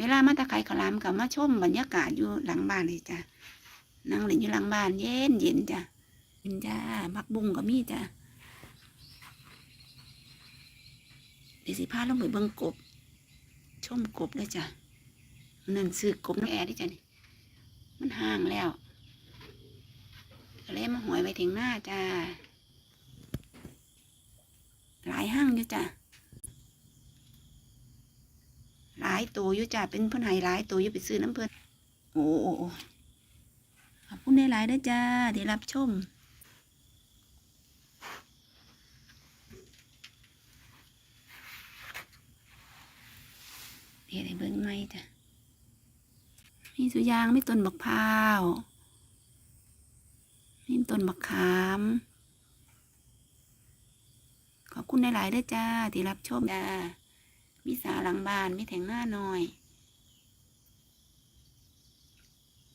เวลามาตะไคร้ขลามกับมาชมบรรยากาศอยู่หลังบ้านเลยจ้ะนั่งเล่นอยู่หลังบ้านเย็นเย็นจ้ะเย็นจ้าบักบุ้งก็มีจ้ะเดี๋ยวสิพาลงไปเบิ่งกบ ชมกบเลยจ้ะนั่นซื้อกบน้องแอร์ดิจ้ะนี่มันห่างแล้วก็เลยมาหอยไว้ถึงหน้าจ้าหลายห้างอยู่จ้ะ หลายตัวอยู่จ้ะเป็นเพื่อนให้หลายตัวอยู่ไปซื้อน้ำเพื่อนโอ้โอ้ขอบคุณได้หลายๆเด้อจ้าที่รับชมเดี๋ยวได้เบิ่งไหมจ้ะมีสุยางมีต้นบักพร้าวมีต้นบักขาม ขอบคุณหลายๆเด้อจ้า ที่รับชมจ้า มีสาหลังบ้านมีแถงหน้าหน่อย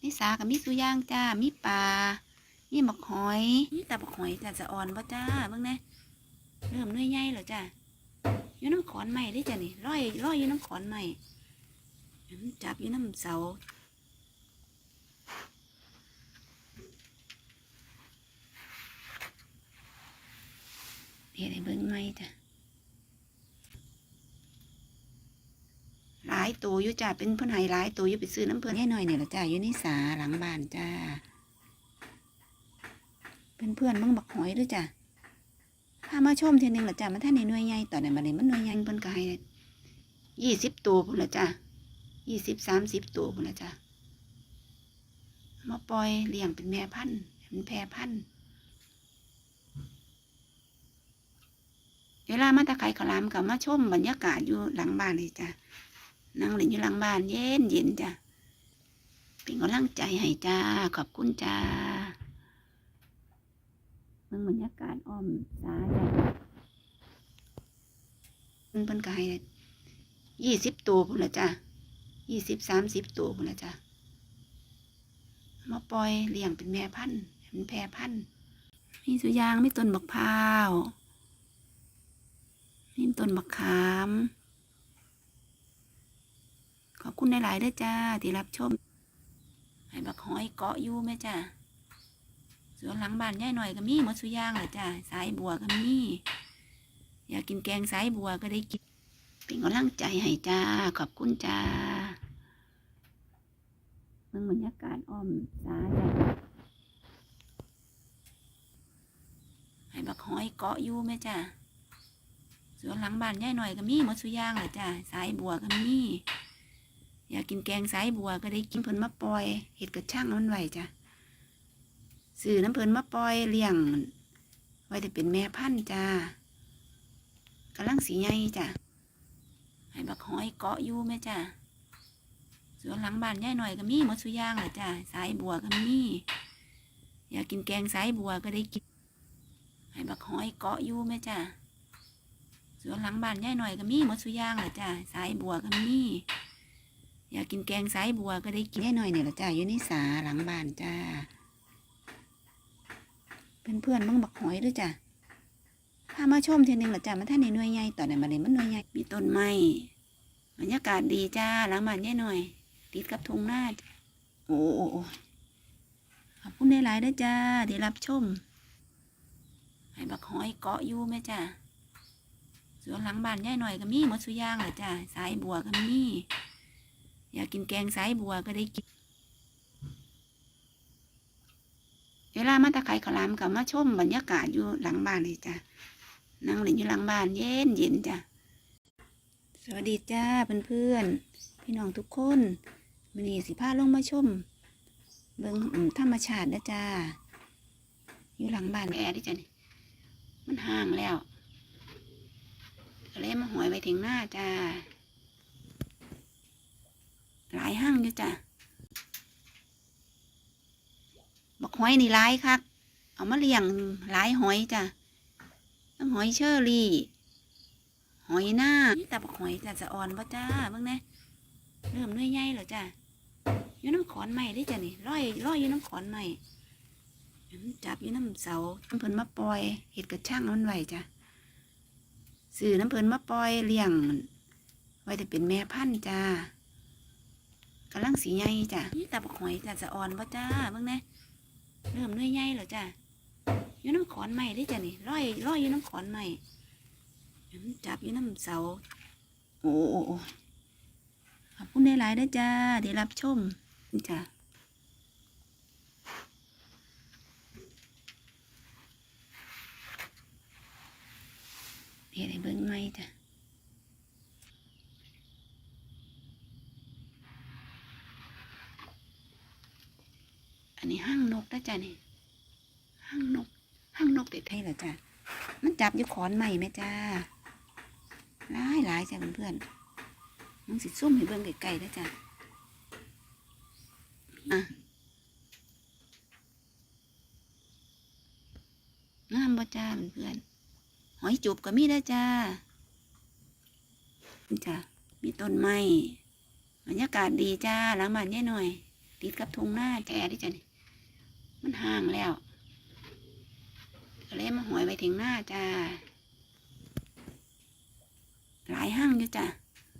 มีสากับมีสุย่างจ้ามีปลามีบักหอยมีต่บักหอยจ้าจะอ่อนบ่จ้าเบิ่งแน่เริ่มเนื้อยใหญ่แล้วจ้าอยู่น้ำขอนใหม่ได้จ้ะนี่ร้อยร้อยอยู่น้ำขอนใหม่จับอยู่น้ำเสาเดี๋ยวได้เบิ่งไหมจ้ะ หลายตัวอยู่จ้าเป็นเพื่อนให้หลายตัวอยู่ไปซื้อน้ำเพื่อนให้หน่อยเนี่ยละจ้าอยู่ในสาหลังบ้านจ้าเป็นเพื่อนๆเบิ่งบักหอยด้วยจ้าพามาชมเทียหนึงละจ้ามันท่านในหน่วยใหญ่ต่อนนั้นมาเนี่ยมันหน่วยใหญ่เพิ่นก็ให้ยี่สิบตัวพุ่นละจ้ายี่สิบสามสิบตัวพุ่นละจ้ามาปล่อยเลี้ยงเป็นแม่พันธุ์เป็นแพรพันธุ์เวลามาตะไคร้ขลามกับมาชมบรรยากาศอยู่หลังบ้านเลยจ้า นั่งเล่นอยู่หลังบ้านเย็นเย็นจ้ะเป็นกำลังใจให้จ้า ขอบคุณจ้าเมืองบรรยากาศอ้อมสาจ้ะมันเป็นกายยี่สิบตัวพุ่นละจ้ะยี่สิบสามสิบตัวพุ่นละจ้ะมาปล่อยเลี้ยงเป็นแม่พันธุ์เป็นแพรพันธุ์มีสุยางมีต้นบักพร้าวมีต้นบักขาม ขอบคุณหลายๆด้อจ้า ที่รับชม ให้บักหอยเกาะอยู่แม่จ้าสวนหลังบ้านย่ายหน่อยก็มีมดสุอยางเลยจ้าสายบัวก็มีอยากกินแกงสายบัวก็ได้กิน เป็นกำลังใจให้จ้า ขอบคุณจ้าเมืองบรรยากาศอ้อมสาจ้าให้บักหอยเกาะอยู่แม่จ้าสวนหลังบ้านย่ายหน่อยก็มีมดสุอยางเลยจ้าสายบัวก็มี อยากกินแกงสายบัวก็ได้กินเพิ่นมาปล่อยเห็ดกระช่างมันไหวจ้ะซื้อน้ำเพิ่นมาปล่อยเลี้ยง ไว้แต่เป็นแม่พันธุ์จ้ากำลังสีใหญ่จ้ะให้บักหอยเกาะอยู่แม่จ้ะสวนหลังบ้านย่ายหน่อยก็มีมดสุอยางเลยจ้ะสายบัวก็มีอยากกินแกงสายบัวก็ได้กินให้บักหอยเกาะอยู่แม่จ้ะสวนหลังบ้านย่ายหน่อยก็มีมดสุอยางเลยจ้ะสายบัวก็มี อยากกินแกงสายบัวก็ได้กินแค่หน่อยเนี่ยละจ้าอยู่ในสาหลังบ้านจ้าเป็นเพื่อนๆเบิ่งบักหอยด้วยจ้าพามาชมเทีนึงละจ้ามันท่านในหน่วยใหญ่ต่อนไหนมาเนี่ยมันหน่วยใหญ่มีต้นไม้บรรยากาศดีจ้าหลังบ้านแย่หน่อย ติดกับทุ่งนาจ้ะโอ้โอ้โอ้ขอบคุณหลายๆด้อจ้าที่รับชมให้บักหอยเกาะอยู่แม่จ้าสวนหลังบ้านย่ายหน่อยก็มีหมดสุอยางเลยจ้าสายบัวก็มี อยากกินแกงสายบัวก็ได้กิน เวลามาตะไคร้ขลามกับมาชมบรรยากาศอยู่หลังบ้านเลยจ้ะนั่งเล่นอยู่หลังบ้านเย็นเย็นจ้ะ สวัสดีจ้าเพื่อนๆพี่น้องทุกคนมันนี่สิพาลงมาชม เบิ่งอืมธรรมชาตินะจ้าอยู่หลังบ้านแอร์ดิจ้ะนี่มันห่างแล้วก็เลยมาหอยไว้ถึงหน้าจ้า หลายห้างอยู่จ้ะบักหอยนี่หลายคักเอามาเลี้ยงหลายหอยจ้ะทั้งหอยเชอรี่ หอยหน้านี่แต่บักหอยจ้ะจะอ่อนป่จ้าเบิ่งแน่เริ่มเนื้อยใหญ่แล้วจ้ะอยู่น้ำขอนใหม่ได้จ้ะนี่ร้อยร้อยอยู่น้ำขอนใหม่จับอยู่น้ำเสาน้ำเพิ่นมาปล่อยเห็ดกระช่างมันไหวจ้ะซื้อน้ำเพิ่นมาปล่อยเลี้ยงไว้แต่เป็นแม่พันธุ์จ้า กำลังสีใหญ่จ้ะนี่ตาบกหอยจ้ะจะอ่อนบ่จ้าเบิ่งแน่เริ่มหน่วยใหญ่แล้วจ้ะอยู่น้ำขอนใหม่ได้จ้ะนี่ร้อยร้อยอยู่น้ำขอนใหม่จับอยู่น้ำเสาโอ้โอ้ขอบคุณหลายๆนะจ้าที่รับชมจ้ะเดี๋ยวให้เบิ่งใหม่จ้ะ อันนี้ ห้างนกนะจ๊ะนี่ห้างนกห้างนกเด็ดไทยเหรอจ๊ะมันจับอยู่ขอนใหม่ไหมจ้าหลายหลายจ้ะเพื่อนๆมึงสิซุ่มให้เบิ่งไกลๆนะจ๊ะอะงามบ่จ้าเพื่อนๆหอยจูบก็มีได้อจ้าจ้ะมีต้นไม้บรรยากาศดีจ้าหลังบ้านยายหน่อย ติดกับทุ่งหน้าแก่ดิจ้ะนี่ มันห่างแล้วก็เลยมาหอยไปถึงหน้าจ้า หลายห้างอยู่จ้ะ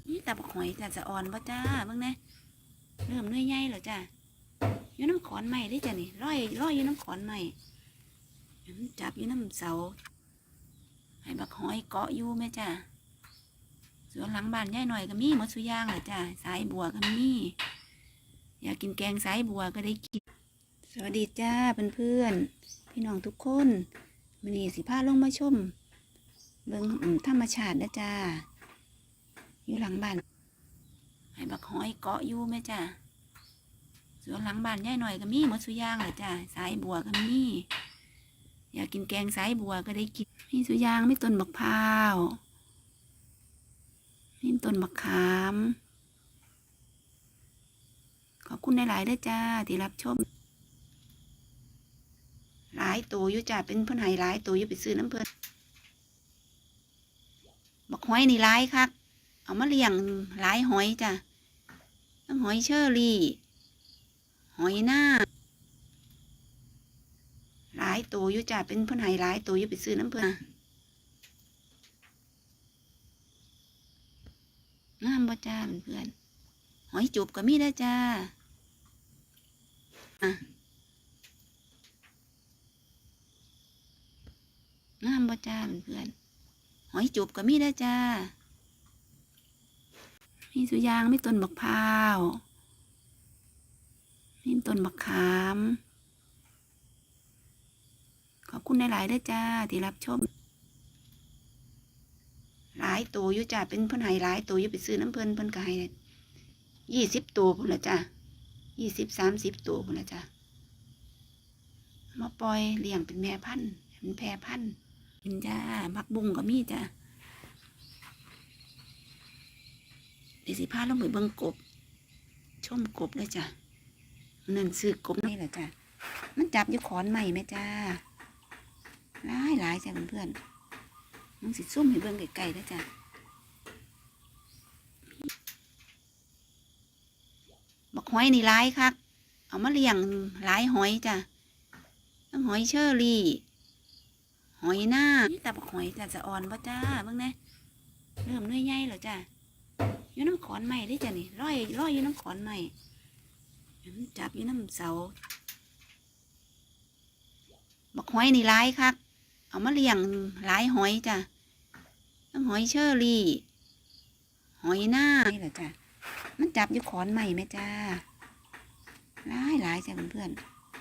นี่ตาบกหอยจ้ะจะอ่อนป่จ้าเบิ่งแหน่เริ่มหน่วยใหญ่แล้วจ้ะอยู่น้ำขอนใหม่ได้จ้ะนี่ร้อยร้อยอยู่น้ำขอนใหม่จับอยู่น้ำเสา ให้บักหอยเกาะอยู่ไหมจ้ะสวนหลังบ้านยายหน่อยก็มีมดสุอยางเลยจ้ะสายบัวก็มี อยากกินแกงสายบัวก็ได้กิน สวัสดีจ้าเพื่อนๆพี่น้องทุกคนมันนี่สิพาลงมาชม เบิ่งอืมธรรมชาตินะจ้าอยู่หลังบ้านให้บักหอยเกาะอยู่ไหมจ้าสวนหลังบ้านยายหน่อยก็มีหมดสุอยางเลยจ้าสายบัวก็มีอยากกินแกงสายบัวก็ได้กินมีสุอยางไม่ต้นบักพร้าวมีต้นบักขาม ขอบคุณหลายๆด้วยจ้าที่รับชมายตัวอยู่จ้าเป็นเพื่อนไห้หลายตัวอยู่ไปซื้อน้ำเพื่อนบักหอยนี่หลายคักเอามาเลี้ยงหลายหอยจ้าทั้งหอยเชอรี่ หอยหน้าหลายตัวอยู่จ้าเป็นเพื่อนไห้หลายตัวอยู่ไปซื้อน้ำเพื่อนงามบ่จ้าเพื่อนๆหอยจูบก็มีได้จ้าอะ งามบ่จ้าเพื่อนๆหอยจูบก็มีได้จ้า มีสุยางมีต้นบักพร้าวมีต้นบักขาม ขอบคุณหลายๆด้วยจ้าที่รับชม หลายตัวอยู่จ้าเป็นเพื่อนไห้หลายตัวอยู่ไปซื้อน้ำเพื่อนเพื่อนก็ให้ยี่สิบตัวพุ่นละจ้ายี่สิบสามสิบตัวพุ่นละจ้ะมาปล่อยเลี้ยงเป็นแม่พันธุ์เป็นแพรพันธุ์ กินจ้ามักบุ้งก็มีจ้ะเดี๋ยวสิพาลงไปเบิ่งกบ ชมกบเลยจ้ะนั่นซื้อกบนี่แหละจ้ะมันจับอยู่ขอนใหม่ไหมจ้าหลายหลายจ้ะเพื่อนๆมึงสิซุ่มให้เบิ่งไกลๆนะจ้ะบักหอยนี่หลายคักเอามาเลี้ยงหลายหอยจ้ะทั้งหอยเชอรี่ หอยหน้านี่ตาบักหอยจ้ะจะอ่อนป่จ้าเบิ่งแน่เริ่มหน่วยใหญ่แล้วจ้ะอยู่น้ำขอนใหม่ได้จ้ะนี่ร้อยร้อยอยู่น้ำขอนใหม่จับอยู่น้ำเสาบักหอยนี่หลายคักเอามาเลี้ยงหลายหอยจ้ะทั้งหอยเชอรี่ หอยหน้านี่แหละจ้ะมันจับอยู่ขอนใหม่ไหมจ้าหลายหลายจ้ะเพื่อน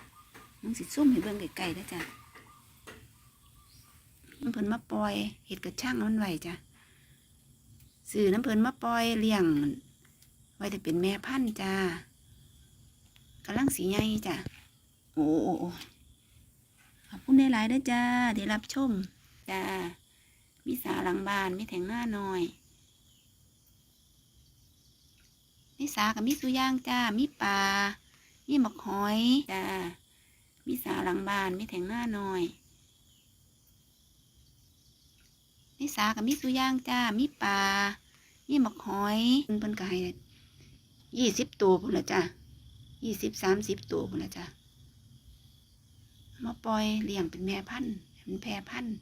ๆมึงสิซุ่มให้เบิ่งไกลๆนะจ้ะ น้ำเพิ่นมาปล่อยเห็ดกระช่างมันไว้จ้ะสื่อน้ำเพิ่นมาปล่อยเลี้ยง ไว้แต่เป็นแม่พันธุ์จ้ากำลังสีใหญ่จ้ะโอ้โอ้โอ้ขอบคุณหลายๆด้วยจ้าที่รับชมจ้ามีสาหลังบ้านมีแถงหน้าหน่อยมีสากับมีสุย่างจ้ามีปลามีหมกหอยจ้ามีสาหลังบ้านมีแถงหน้าหน่อย มีสากับมีสุย่างจ้า มีปลา มีหมกหอยเพิ่นเพิ่นก็ให้ยี่สิบตัวพุ่นละจ้ายี่สิบสามสิบตัวพุ่นละจ้ามาปล่อยเลี้ยงเป็นแม่พันธุ์เป็นแพรพันธุ์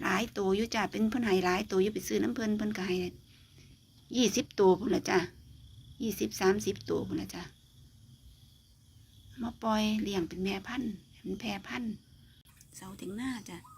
หลายตัวอยู่จ้าเป็นเพิ่นให้หลายตัวอยู่ไปซื้อน้ำเพิ่นเพิ่นก็ให้ยี่สิบตัวพุ่นละจ้ะยี่สิบสามสิบตัวพุ่นละจ้ะมาปล่อยเลี้ยงเป็นแม่พันธุ์เป็นแพรพันธุ์เสาถึงหน้าจ้ะ